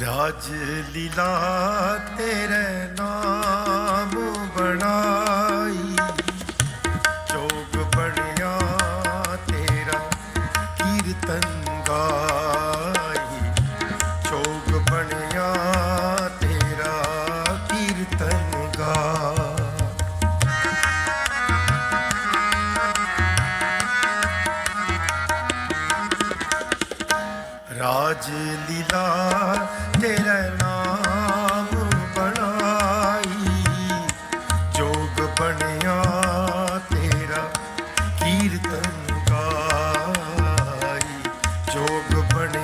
ਰਾਜ ਲੀਲਾ ਤੇਰੇ ਨਾਮ ਬਣਾਈ। ਜੋਗ ਬਣਿਆ ਤੇਰਾ ਕੀਰਤਨ ਗਾਈ। ਜੋਗ ਬਣਿਆ ਤੇਰਾ ਕੀਰਤਨ ਗਾ ਰਾਜ ਲੀਲਾ கோபு பணி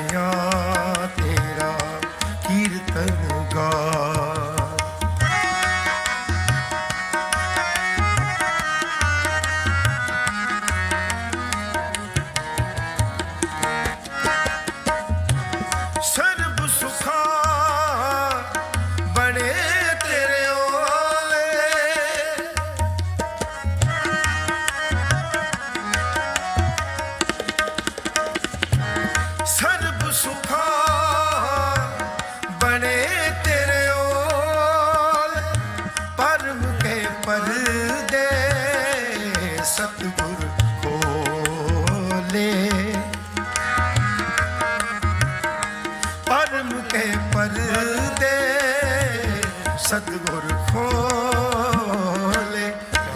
ਸਤਗੁਰ ਖੋਲੇ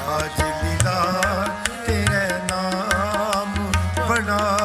ਰਾਜ ਲੀਲਾ ਤੇਰੇ ਨਾਮ ਬਣਾ।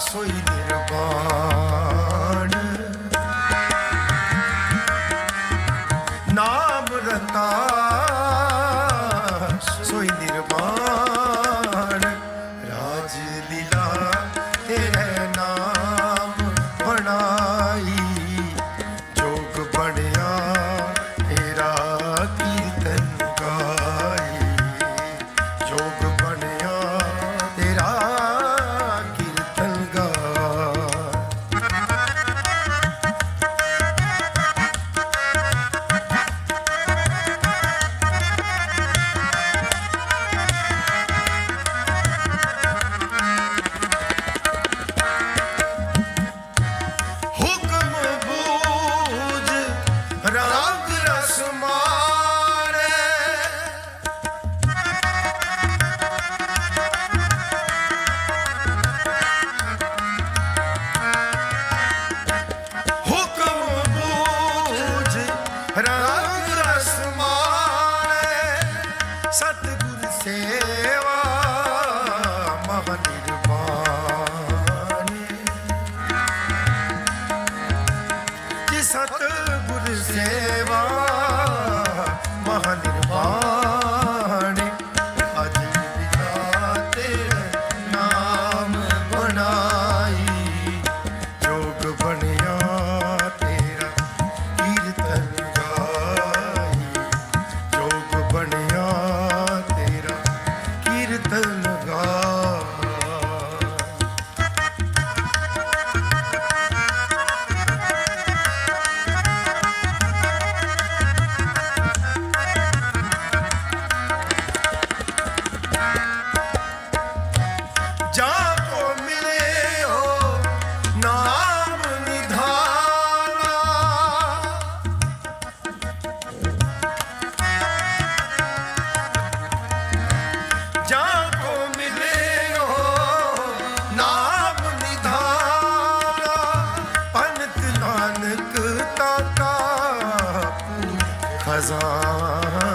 শহীদের গড় ਸਤਿਗੁਰ ਸੇਵਾ ਮਹਾਂ ਸਤਿਗੁਰ ਸੇਵਾ Ramazan.